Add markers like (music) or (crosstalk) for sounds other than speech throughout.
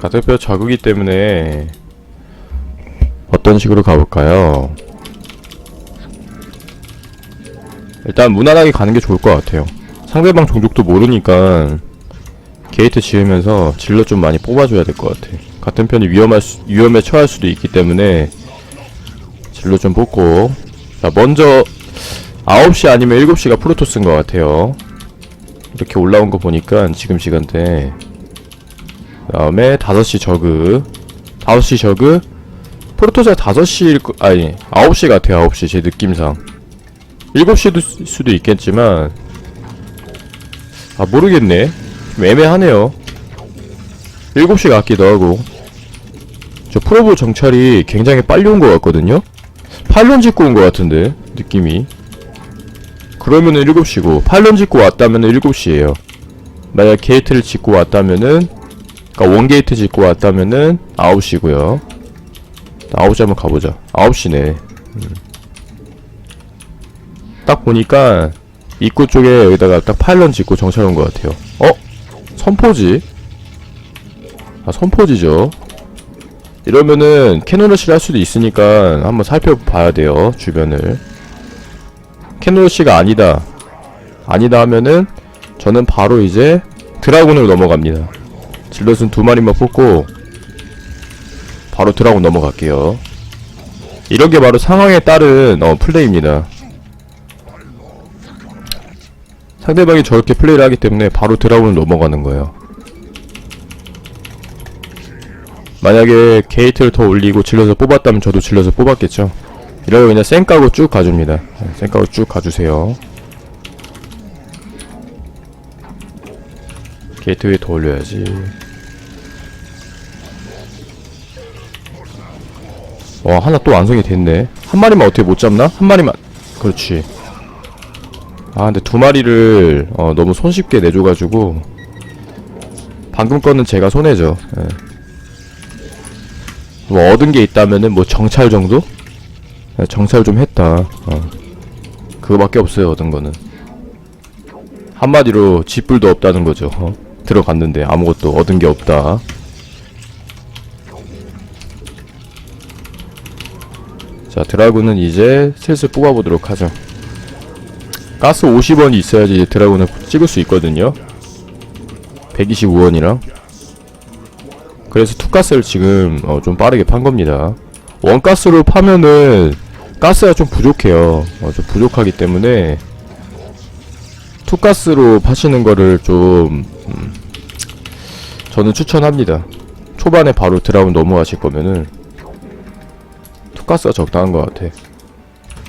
가택표 적이기 때문에 어떤 식으로 가볼까요? 일단 무난하게 가는 게 좋을 것 같아요. 상대방 종족도 모르니까 게이트 지으면서 질러 좀 많이 뽑아줘야 될 것 같아. 같은 편이 위험할 수, 위험에 처할 수도 있기 때문에 질러 좀 뽑고 자 먼저 9시 아니면 7시가 프로토스인 것 같아요. 이렇게 올라온 거 보니까 지금 시간대 그 다음에 5시 저그 5시 저그 프로토스가 5시일 거 아니 9시 같아요 9시 제 느낌상. 7시도 수도 있겠지만 아 모르겠네. 좀 애매하네요. 7시 같기도 하고. 저 프로브 정찰이 굉장히 빨리 온 것 같거든요? 8년 짓고 온 것 같은데 느낌이. 그러면은 7시고 8년 짓고 왔다면은 7시에요. 만약 게이트를 짓고 왔다면은 그니까 원게이트 짓고 왔다면은 9시고요. 9시 한번 가보자 9시네. 딱 보니까 입구 쪽에 여기다가 딱 파일런 짓고 정찰 온 것 같아요. 어? 선포지? 아 선포지죠. 이러면은 캐노러시를 할 수도 있으니까 한번 살펴봐야 돼요 주변을. 캐노러시가 아니다. 아니다 하면은 저는 바로 이제 드라군으로 넘어갑니다 질럿은 두 마리만 뽑고 바로 드라군 넘어갈게요. 이런 게 바로 상황에 따른 어, 플레이입니다. 상대방이 저렇게 플레이를 하기 때문에 바로 드라군을 넘어가는 거예요. 만약에 게이트를 더 올리고 질러서 뽑았다면 저도 질러서 뽑았겠죠. 이러면 그냥 쌩 까고 쭉 가줍니다. 네, 쌩까고 쭉 가주세요 게이트 위에 더 올려야지 와 하나 또 완성이 됐네 한 마리만 어떻게 못 잡나? 한 마리만 그렇지 아 근데 두 마리를 어, 너무 손쉽게 내줘가지고 방금 거는 제가 손해죠 예. 뭐 얻은 게 있다면은 뭐 정찰 정도? 예, 정찰 좀 했다 어. 그거밖에 없어요 얻은 거는 한마디로 짓불도 없다는 거죠 어? 들어갔는데 아무것도 얻은 게 없다. 자 드라군은 이제 슬슬 뽑아보도록 하죠. 가스 50원이 있어야지 드라군을 찍을 수 있거든요. 125원이랑. 그래서 투가스를 지금 어, 좀 빠르게 판 겁니다. 원가스로 파면은 가스가 좀 부족해요. 어, 좀 부족하기 때문에 투가스로 파시는 거를 좀 음, 저는 추천합니다. 초반에 바로 드라군 넘어가실 거면은 투가스가 적당한 것 같아.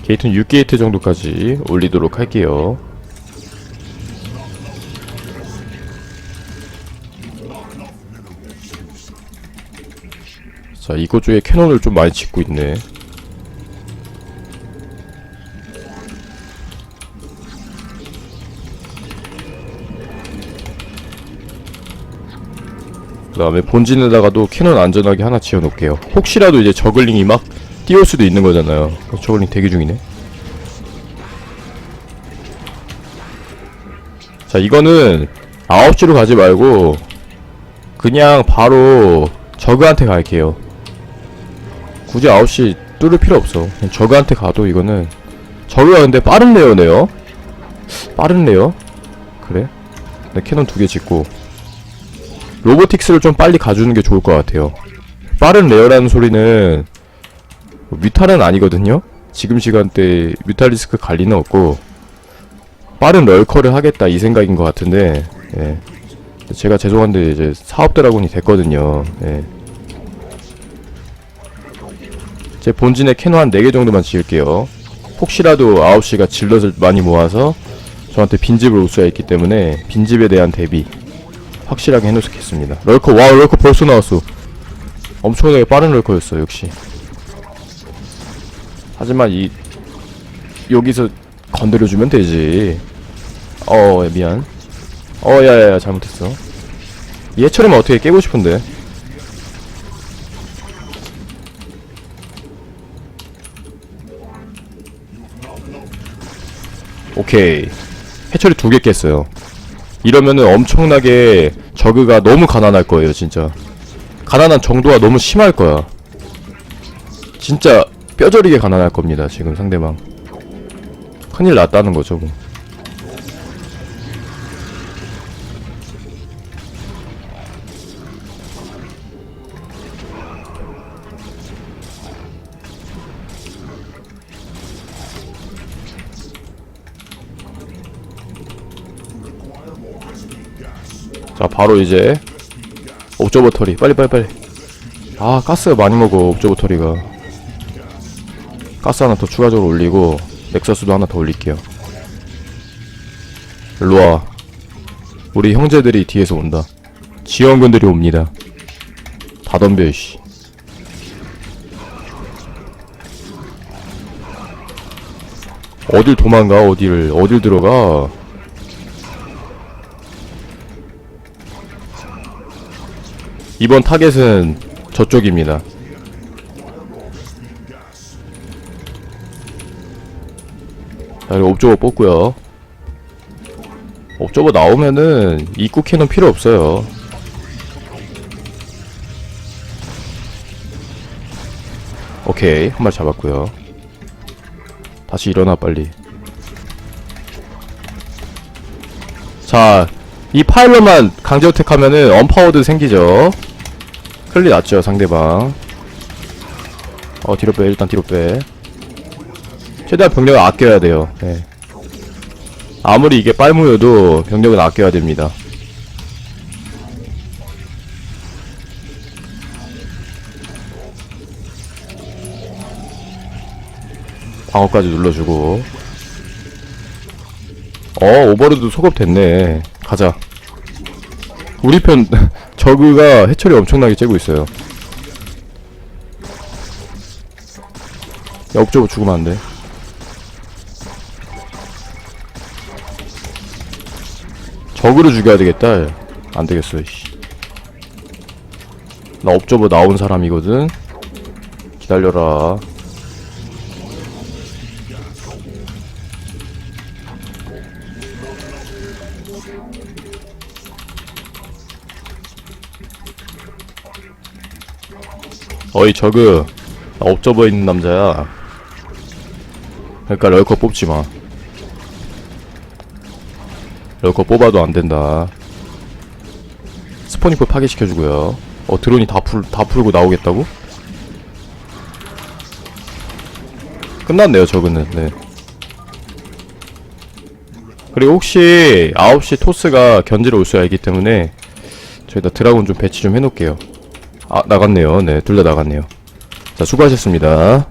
게이트는 6게이트 정도까지 올리도록 할게요. 자 이곳 쪽에 캐논을 좀 많이 짓고 있네 그 다음에 본진에다가도 캐논 안전하게 하나 지어놓을게요. 혹시라도 이제 저글링이 막 띄울 수도 있는 거잖아요. 어, 저글링 대기 중이네. 자 이거는 9시로 가지 말고 그냥 바로 저그한테 갈게요. 굳이 9시 뚫을 필요 없어. 그냥 저그한테 가도 이거는 저그가 근데 빠른 레어네요. 빠른 레어? 그래? 네, 캐논 두 개 짓고 로보틱스를 좀 빨리 가주는 게 좋을 것 같아요. 빠른 레어라는 소리는 뮤탈은 아니거든요. 지금 시간대 뮤탈리스크 갈 리는 없고 빠른 럴커를 하겠다 이 생각인 것 같은데 예. 제가 죄송한데 이제 사업 드라군이 됐거든요. 예. 제 본진에 캐논 한 4개 정도만 지을게요. 혹시라도 9시가 질럿을 많이 모아서 저한테 빈집을 올 수가 있기 때문에 빈집에 대한 대비 확실하게 해놓겠습니다. 럴커 와 럴커 벌써 나왔어. 엄청나게 빠른 럴커였어 역시. 하지만 이 여기서 건드려주면 되지. 어 미안. 어 야야야 잘못했어. 얘처럼 어떻게 깨고 싶은데? 오케이. 해처리 두개 깼어요 이러면은 엄청나게 저그가 너무 가난할 거예요 진짜 가난한 정도가 너무 심할 거야. 진짜 뼈저리게 가난할 겁니다, 지금 상대방. 큰일 났다는 거죠, 뭐. 자, 바로 이제 옵저버터리 빨리 빨리 빨리. 아 가스 많이 먹어 옵저버터리가. 가스 하나 더 추가적으로 올리고 넥서스도 하나 더 올릴게요. 일로와. 우리 형제들이 뒤에서 온다. 지원군들이 옵니다. 다 덤벼 이씨. 어딜 도망가? 어딜 어딜 들어가 이번 타겟은 저쪽입니다. 자, 이거 옵저버 뽑고요. 옵저버 나오면은 입구 캐논 필요 없어요. 오케이, 한 마리 잡았고요. 다시 일어나 빨리. 자, 이 파일럿만 강제어택 하면은 언파워드 생기죠. 클리 났죠, 상대방. 어, 뒤로 빼, 일단 뒤로 빼. 최대한 병력을 아껴야 돼요. 예. 아무리 이게 빨무여도 병력은 아껴야 됩니다. 방어까지 눌러주고. 어, 오버로드 소급 됐네. 가자. 우리 편 (laughs) 저그가 해처리 엄청나게 째고 있어요. 야, 옵저버 죽으면 안 돼. 저그를 죽여야 되겠다. 안 되겠어, 씨. 나 옵저버 나온 사람이거든. 기다려라. 어이 저그. 나 옵저버 있는 남자야. 그러니까 럴커 뽑지 마. 럴커 뽑아도 안 된다. 스포니콜 파괴시켜주고요. 어 드론이 다, 풀, 다 풀고 나오겠다고? 끝났네요 저그는. 네 그리고 혹시 9시 토스가 견제로 올수 알기 때문에 저희다 드라곤 좀 배치 좀 해놓을게요. 아 나갔네요. 네 둘 다 나갔네요. 자 수고하셨습니다